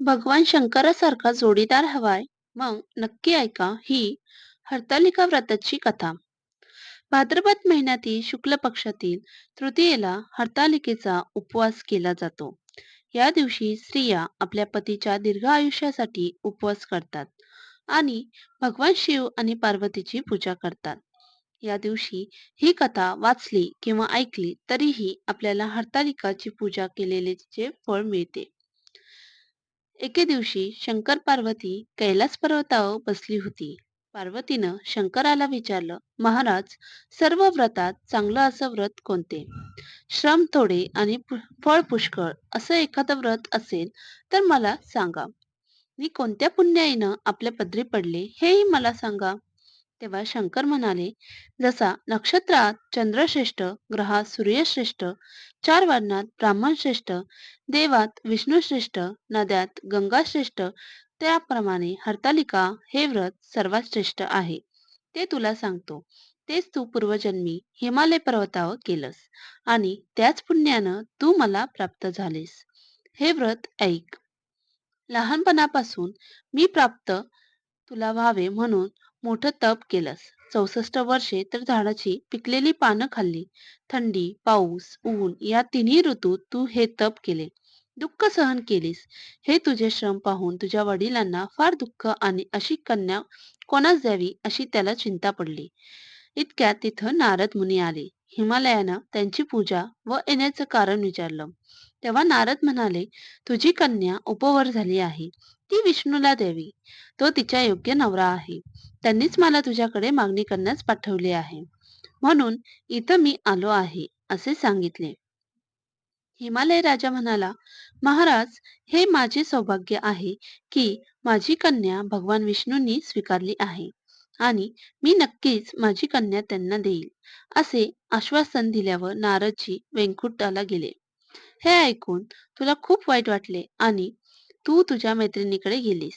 भगवान शंकरासारखा जोडीदार हवाय. मग नक्की ऐका ही हरतालिका व्रताची कथा. भाद्रपद महिन्यातील शुक्ल पक्षातील तृतीयेला हरतालिकेचा उपवास केला जातो. या दिवशी स्त्रिया आपल्या पतीच्या दीर्घ आयुष्यासाठी उपवास करतात आणि भगवान शिव आणि पार्वतीची पूजा करतात. या दिवशी ही कथा वाचली किंवा ऐकली तरीही आपल्याला हरतालिकाची पूजा केलेले फळ मिळते. एके दिवशी शंकर पार्वती कैलास पर्वतावर बसली होती. पार्वतीनं शंकराला विचारलं महाराज सर्व व्रतात चांगलं असं व्रत कोणते? श्रम थोडे आणि फळ पुष्कळ असं एखादं व्रत असेल तर मला सांगा. मी कोणत्या पुण्याईनं आपल्या पदरी पडले हेही मला सांगा. तेव्हा शंकर म्हणाले जसा नक्षत्रात चंद्रश्रेष्ठ ग्रहात सूर्यश्रेष्ठ चार वर्णात ब्राह्मण श्रेष्ठ देवात विष्णू श्रेष्ठ नद्यात गंगाश्रेष्ठ त्याप्रमाणे हरतालिका हे व्रत सर्वात श्रेष्ठ आहे. ते तुला सांगतो. तेच तू पूर्वजन्मी हिमालय पर्वतावर केलंस आणि त्याच पुण्यानं तू मला प्राप्त झालेस. हे व्रत ऐक. लहानपणापासून मी प्राप्त तुला व्हावे म्हणून मोठं तप केलंस. चौसष्ट वर्षे तर झाडाची पिकलेली पानं खाल्ली. थंडी पाऊस ऊन या तिन्ही ऋतूत तू हे तप केले. दुःख सहन केलीस. हे तुझे श्रम पाहून तुझ्या वडिलांना फार दुःख आणि अशी कन्या कोणास द्यावी अशी त्याला चिंता पडली. इतक्यात तिथं नारद मुनी आले. हिमालयानं त्यांची पूजा व येण्याचं कारण विचारलं. तेव्हा नारद म्हणाले तुझी कन्या उपवर झाली आहे. ती विष्णूला द्यावी तो तिच्या योग्य नवरा आहे. त्यांनीच मला तुझ्याकडे मागणी करण्यास पाठवले आहे. म्हणून इथं मी आलो आहे असे सांगितले. हिमालय राजा म्हणाला महाराज हे माझे सौभाग्य आहे की माझी कन्या भगवान विष्णूंनी स्वीकारली आहे आणि मी नक्कीच माझी कन्या त्यांना देईल असे आश्वासन दिल्यावर नारदजी वेंकुटाला गेले. हे ऐकून तुला खूप वाईट वाटले आणि तू तुझ्या मैत्रिणीकडे गेलीस.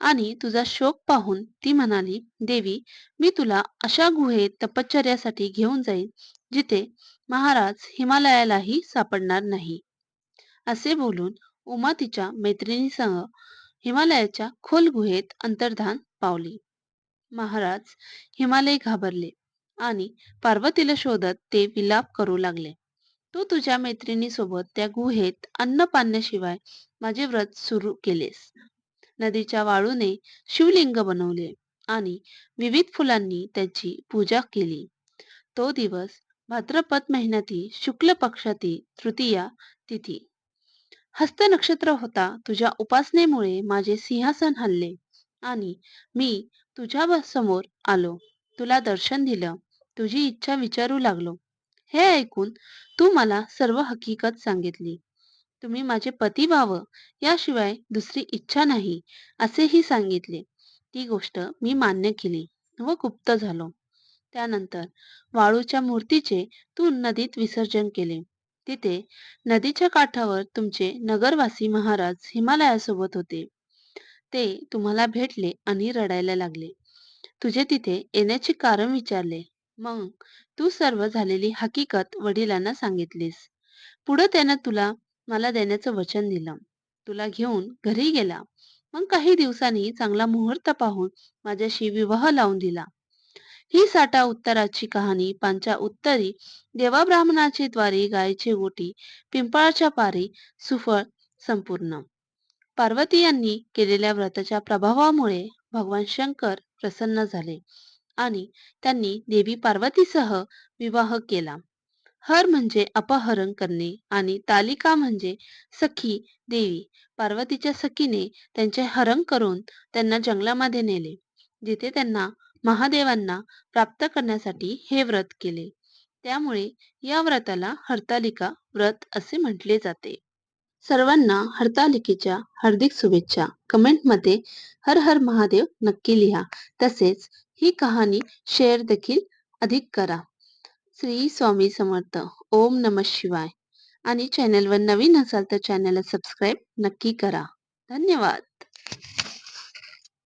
आणि तुझा शोक पाहून ती म्हणाली देवी मी तुला अशा गुहेत तपश्चर्यासाठी घेऊन जाईन जिथे महाराज हिमालयालाही सापडणार नाही. असे बोलून उमा तिच्या मैत्रिणीसह हिमालयाच्या खोल गुहेत अंतर्धान पावली. महाराज हिमालय घाबरले आणि पार्वतीला शोधत ते विलाप करू लागले. तू तुझ्या मैत्रिणीसोबत त्या गुहेत अन्न पाण्याशिवाय माझे व्रत सुरू केलेस. नदीच्या वाळूने शिवलिंग बनवले आणि विविध फुलांनी त्याची पूजा केली. तो दिवस भाद्रपद महिन्यातील शुक्ल पक्षातील तृतीया तिथी. हस्त नक्षत्र होता तुझ्या उपासनेमुळे माझे सिंहासन हल्ले आणि मी तुझ्या समोर आलो. तुला दर्शन दिलं. तुझी इच्छा विचारू लागलो. हे ऐकून तू मला सर्व हकीकत सांगितली. तुम्ही माझे पती व्हावं याशिवाय दुसरी इच्छा नाही असेही सांगितले. ती गोष्ट मी मान्य केली व गुप्त झालो. त्यानंतर वाळूच्या मूर्तीचे तू नदीत विसर्जन केले. तिथे नदीच्या काठावर तुमचे नगरवासी महाराज हिमालयासोबत होते. ते तुम्हाला भेटले आणि रडायला लागले. तुझे तिथे येण्याचे कारण विचारले. मग तू सर्व झालेली हकीकत वडिलांना सांगितलीस. पुढं त्यानं तुला मला देण्याचं वचन दिलं. तुला घेऊन घरी गेला. मग काही दिवसांनी चांगला मुहूर्त पाहून माझ्याशी विवाह लावून दिला. ही साठा उत्तराची कहाणी पांचा उत्तरी देवा ब्राह्मणाची द्वारी गायची गोटी पिंपळाच्या पारी सुफळ संपूर्ण. पार्वती यांनी केलेल्या व्रताच्या प्रभावामुळे भगवान शंकर प्रसन्न झाले. आणि त्यांनी देवी पार्वतीसह विवाह केला. हर म्हणजे अपहरण करणे आणि तालिका म्हणजे सखी देवी पार्वतीच्या सखीने त्यांचे हरण करून त्यांना जंगलामध्ये नेले जिथे त्यांना महादेवांना प्राप्त करण्यासाठी हे व्रत केले. त्यामुळे या व्रताला हरतालिका व्रत असे म्हटले जाते. सर्वांना हरतालिकेच्या हार्दिक शुभेच्छा. कमेंटमध्ये हर हर महादेव नक्की लिहा. तसेच ही कहाणी शेअर देखील अधिक करा. श्री स्वामी समर्थ. ओम नम शिवाय. आणि चॅनलवर नवीन असाल तर चॅनलला सबस्क्राईब नक्की करा. धन्यवाद.